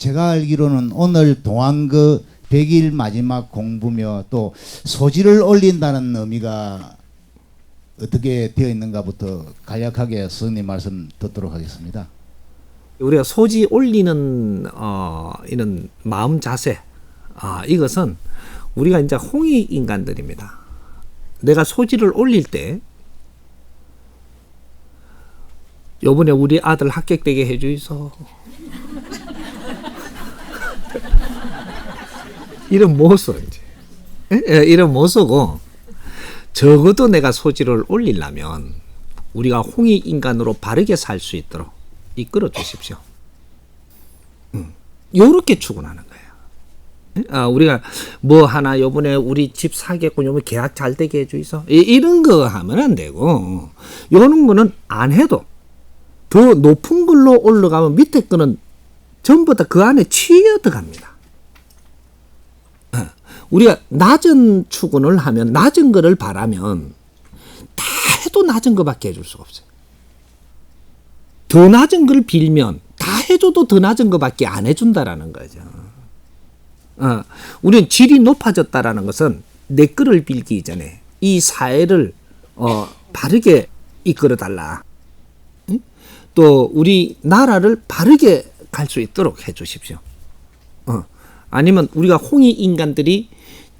제가 알기로는 오늘 동안 그 100일 마지막 공부며 또 소지를 올린다는 의미가 어떻게 되어 있는가부터 간략하게 스님 말씀 듣도록 하겠습니다. 우리가 소지 올리는 어, 이런 마음 자세 아, 이것은 우리가 이제 홍익 인간들입니다. 내가 소지를 올릴 때 요번에 우리 아들 합격되게 해주이소. 이런 못 써, 이제. 예? 예, 이런 못 쓰고, 적어도 내가 소지를 올리려면, 우리가 홍익 인간으로 바르게 살 수 있도록 이끌어 주십시오. 음, 요렇게 추구하는 거예요. 예? 아, 우리가 뭐 하나 요번에 우리 집 사겠고 요번 계약 잘 되게 해주이소. 이- 이런 거 하면 안 되고, 요런 거는 안 해도 더 높은 걸로 올라가면 밑에 거는 전부 다 그 안에 치여 들어갑니다. 어, 우리가 낮은 추근을 하면 낮은 거를 바라면 다 해도 낮은 거밖에 해줄 수가 없어요. 더 낮은 걸 빌면 다 해줘도 더 낮은 거밖에 안 해준다라는 거죠. 어, 우리는 질이 높아졌다라는 것은 내 거를 빌기 이전에 이 사회를 어, 바르게 이끌어 달라. 또 우리 나라를 바르게 갈 수 있도록 해 주십시오. 어. 아니면 우리가 홍이 인간들이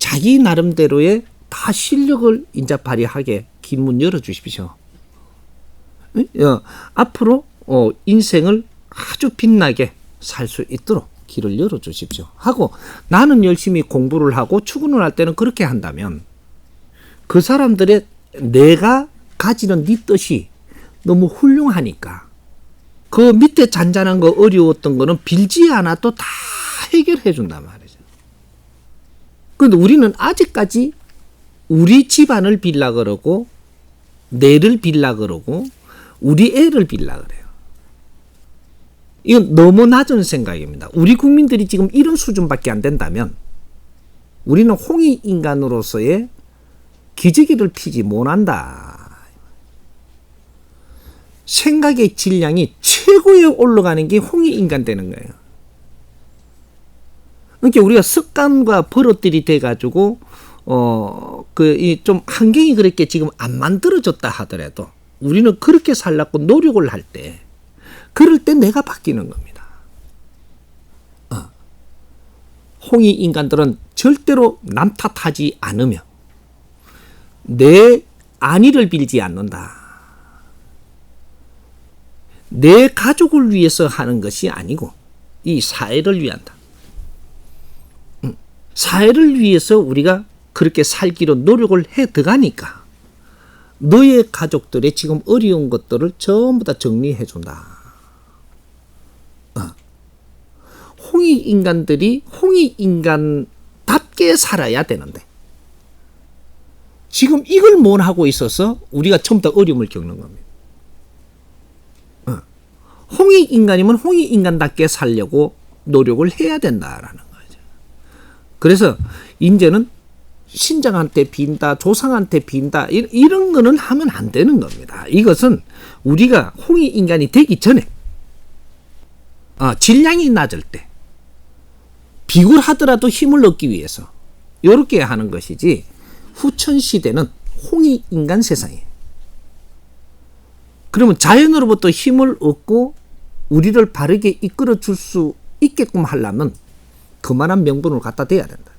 자기 나름대로의 다 실력을 인자 발휘하게 긴 문 열어 주십시오. 응? 어, 앞으로 어, 인생을 아주 빛나게 살 수 있도록 길을 열어 주십시오. 하고 나는 열심히 공부를 하고 출근을 할 때는 그렇게 한다면 그 사람들의 내가 가지는 네 뜻이 너무 훌륭하니까 그 밑에 잔잔한 거 어려웠던 거는 빌지 않아도 다 해결해 준단 말이죠. 그런데 우리는 아직까지 우리 집안을 빌라 그러고 내를 빌라 그러고 우리 애를 빌라 그래요. 이건 너무 낮은 생각입니다. 우리 국민들이 지금 이런 수준밖에 안 된다면 우리는 홍익 인간으로서의 기저귀를 피지 못한다. 생각의 질량이 최고에 올라가는 게 홍익 인간 되는 거예요. 그러니까 우리가 습관과 버릇들이 돼가지고 어 그 이 좀 환경이 그렇게 지금 안 만들어졌다 하더라도 우리는 그렇게 살라고 노력을 할 때 그럴 때 내가 바뀌는 겁니다. 어. 홍익 인간들은 절대로 남 탓하지 않으며 내 안위를 빌지 않는다. 내 가족을 위해서 하는 것이 아니고 이 사회를 위한다. 음, 사회를 위해서 우리가 그렇게 살기로 노력을 해 들어가니까 너의 가족들의 지금 어려운 것들을 전부 다 정리해 준다. 어. 홍익 인간들이 홍익 인간답게 살아야 되는데 지금 이걸 못 하고 있어서 우리가 처음부터 어려움을 겪는 겁니다. 홍익 인간이면 홍익 인간답게 살려고 노력을 해야 된다라는. 그래서 이제는 신장한테 빈다, 조상한테 빈다 이- 이런 거는 하면 안 되는 겁니다. 이것은 우리가 홍익 인간이 되기 전에 아, 질량이 낮을 때 비굴하더라도 힘을 얻기 위해서 이렇게 하는 것이지 후천 시대는 홍익 인간 세상이에요. 그러면 자연으로부터 힘을 얻고 우리를 바르게 이끌어 줄 수 있게끔 하려면 그만한 명분을 갖다 대야 된다.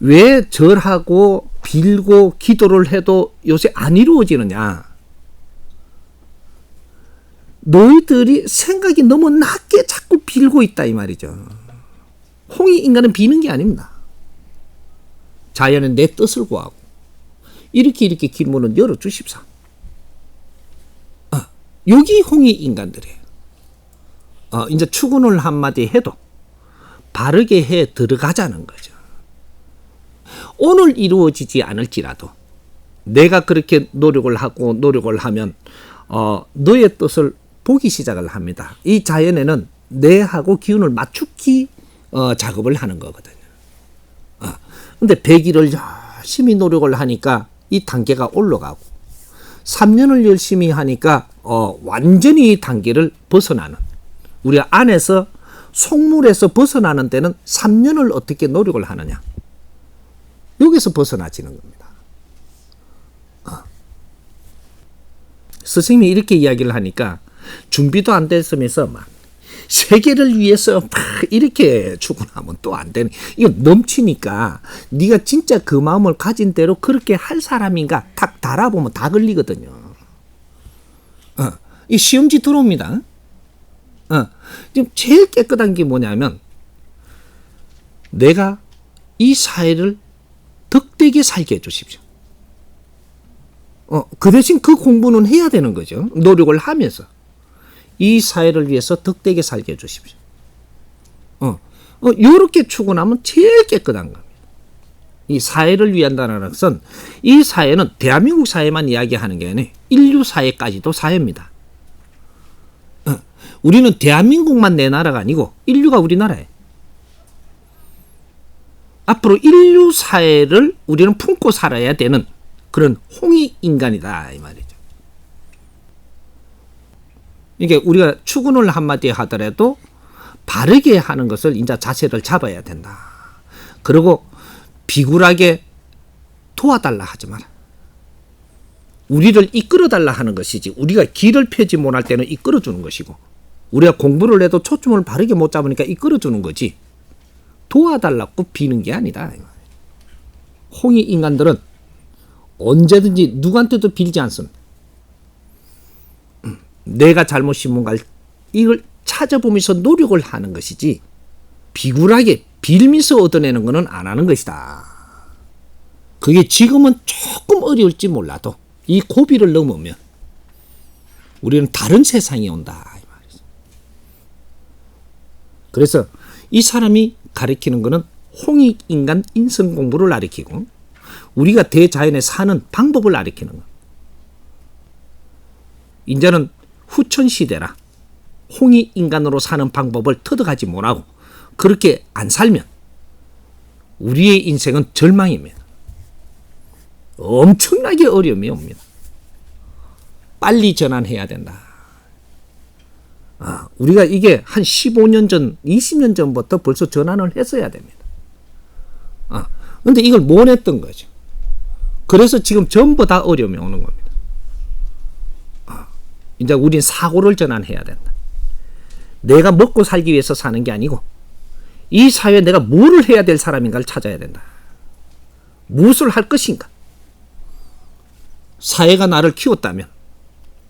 왜 절하고 빌고 기도를 해도 요새 안 이루어지느냐? 너희들이 생각이 너무 낮게 자꾸 빌고 있다 이 말이죠. 홍이 인간은 비는 게 아닙니다. 자연은 내 뜻을 구하고 이렇게 이렇게 긴 문은 열어 주십사. 여기 홍이 인간들이에요. 어, 이제 추근을 한마디 해도 바르게 해 들어가자는 거죠. 오늘 이루어지지 않을지라도 내가 그렇게 노력을 하고 노력을 하면 어, 너의 뜻을 보기 시작을 합니다. 이 자연에는 내하고 기운을 맞추기 어, 작업을 하는 거거든요. 어, 근데 100일을 열심히 노력을 하니까 이 단계가 올라가고 3년을 열심히 하니까 어, 완전히 이 단계를 벗어나는 우리 안에서 속물에서 벗어나는 데는 3년을 어떻게 노력을 하느냐. 여기서 벗어나지는 겁니다. 어. 스승님이 이렇게 이야기를 하니까 준비도 안 됐으면서 막 세계를 위해서 막 이렇게 추구하면 또 안 되는 이거 넘치니까 네가 진짜 그 마음을 가진 대로 그렇게 할 사람인가 탁 달아보면 다 걸리거든요. 어, 이 시험지 들어옵니다. 어, 지금 제일 깨끗한 게 뭐냐면 내가 이 사회를 덕되게 살게 해주십시오. 어, 그 대신 그 공부는 해야 되는 거죠. 노력을 하면서. 이 사회를 위해서 덕되게 살게 해주십시오. 어, 어, 요렇게 추구하면 제일 깨끗한 겁니다. 이 사회를 위한다는 것은 이 사회는 대한민국 사회만 이야기하는 게 아니라 인류 사회까지도 사회입니다. 어, 우리는 대한민국만 내 나라가 아니고 인류가 우리나라예요. 앞으로 인류 사회를 우리는 품고 살아야 되는 그런 홍익 인간이다 이 말이죠. 이게 우리가 추근을 한마디 하더라도 바르게 하는 것을 이제 자세를 잡아야 된다. 그리고 비굴하게 도와달라 하지 마라. 우리를 이끌어달라 하는 것이지 우리가 길을 펴지 못할 때는 이끌어주는 것이고 우리가 공부를 해도 초점을 바르게 못 잡으니까 이끌어주는 거지 도와달라고 비는 게 아니다. 홍이 인간들은 언제든지 누구한테도 빌지 않습니다. 음, 내가 잘못이 뭔가 이걸 찾아보면서 노력을 하는 것이지 비굴하게 빌면서 얻어내는 것은 안 하는 것이다. 그게 지금은 조금 어려울지 몰라도 이 고비를 넘으면 우리는 다른 세상이 온다. 그래서 이 사람이 가리키는 것은 홍익 인간 인성 공부를 가리키고 우리가 대자연에 사는 방법을 가리키는 것. 이제는 후천 시대라 홍익 인간으로 사는 방법을 터득하지 못하고 그렇게 안 살면 우리의 인생은 절망입니다. 엄청나게 어려움이 옵니다. 빨리 전환해야 된다. 아, 우리가 이게 한 15년 전, 20년 전부터 벌써 전환을 했어야 됩니다. 아, 근데 이걸 못 했던 거죠. 그래서 지금 전부 다 어려움이 오는 겁니다. 아, 이제 우린 사고를 전환해야 된다. 내가 먹고 살기 위해서 사는 게 아니고 이 사회에 내가 뭐를 해야 될 사람인가를 찾아야 된다. 무엇을 할 것인가? 사회가 나를 키웠다면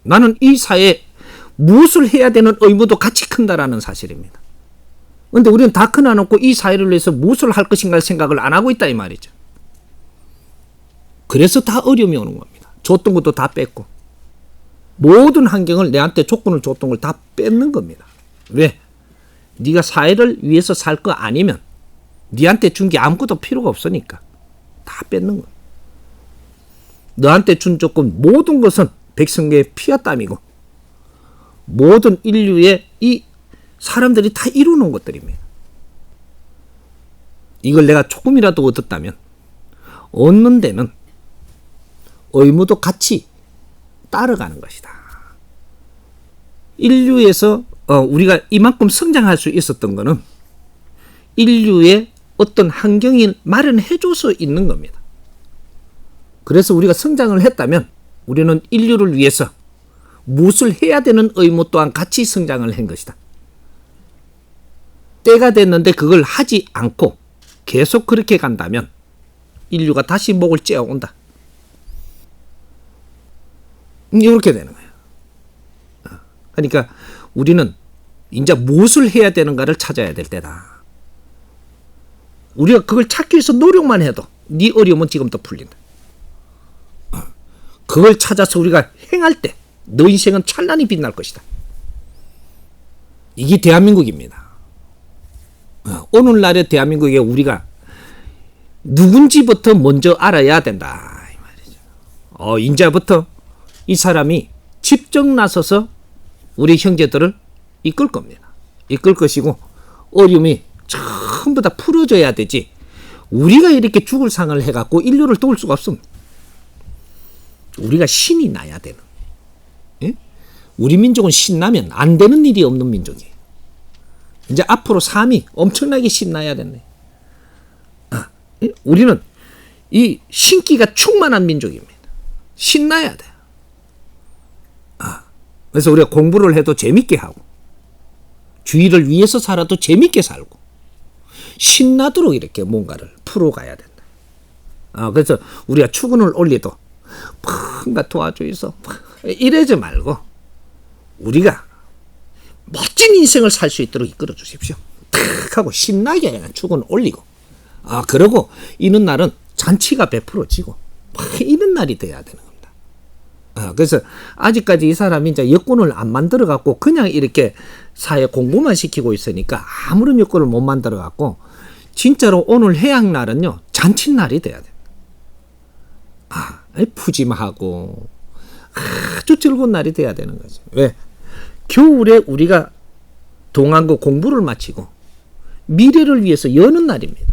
나는 이 사회에 무엇을 해야 되는 의무도 같이 큰다라는 사실입니다. 근데 우리는 다 커놔놓고 이 사회를 위해서 무엇을 할 것인가 생각을 안 하고 있다 이 말이죠. 그래서 다 어려움이 오는 겁니다. 줬던 것도 다 뺐고 모든 환경을 내한테 조건을 줬던 걸 다 뺏는 겁니다. 왜? 네가 사회를 위해서 살 거 아니면 네한테 준 게 아무것도 필요가 없으니까 다 뺏는 거야. 너한테 준 조건 모든 것은 백성계의 피와 땀이고 모든 인류의 이 사람들이 다 이루는 것들입니다. 이걸 내가 조금이라도 얻었다면 얻는 데는 의무도 같이 따라가는 것이다. 인류에서 어, 우리가 이만큼 성장할 수 있었던 것은 인류의 어떤 환경이 마련해줘서 있는 겁니다. 그래서 우리가 성장을 했다면 우리는 인류를 위해서 무엇을 해야 되는 의무 또한 같이 성장을 한 것이다. 때가 됐는데 그걸 하지 않고 계속 그렇게 간다면 인류가 다시 목을 째어온다. 이렇게 되는 거예요. 어, 그러니까 우리는 이제 무엇을 해야 되는가를 찾아야 될 때다. 우리가 그걸 찾기 위해서 노력만 해도 네 어려움은 지금부터 풀린다. 어, 그걸 찾아서 우리가 행할 때 너 인생은 찬란히 빛날 것이다. 이게 대한민국입니다. 어, 오늘날의 대한민국에 우리가 누군지부터 먼저 알아야 된다. 이 말이죠. 어, 인자부터 이 사람이 직접 나서서 우리 형제들을 이끌 겁니다. 이끌 것이고 어려움이 전부 다 풀어져야 되지. 우리가 이렇게 죽을 상을 해갖고 인류를 도울 수가 없습니다. 우리가 신이 나야 되는. 예? 우리 민족은 신나면 안 되는 일이 없는 민족이에요. 이제 앞으로 삶이 엄청나게 신나야 됐네. 아, 이- 우리는 이 신기가 충만한 민족입니다. 신나야 돼. 아, 그래서 우리가 공부를 해도 재밌게 하고, 주의를 위해서 살아도 재밌게 살고, 신나도록 이렇게 뭔가를 풀어가야 된다. 아, 그래서 우리가 출근을 올리도 뭔가 도와주이소 이러지 말고 우리가 멋진 인생을 살 수 있도록 이끌어 주십시오. 탁 하고 신나게 출근 올리고 아 그러고 이는 날은 잔치가 베풀어지고 막 이런 날이 돼야 되는 겁니다. 아, 그래서 아직까지 이 사람이 이제 여권을 안 만들어 갖고 그냥 이렇게 사회 공부만 시키고 있으니까 아무런 여권을 못 만들어 갖고 진짜로 오늘 해양 날은요 잔치 날이 돼야 돼. 아, 푸짐하고 아주 즐거운 날이 돼야 되는 거죠. 왜? 겨울에 우리가 동안고 공부를 마치고 미래를 위해서 여는 날입니다.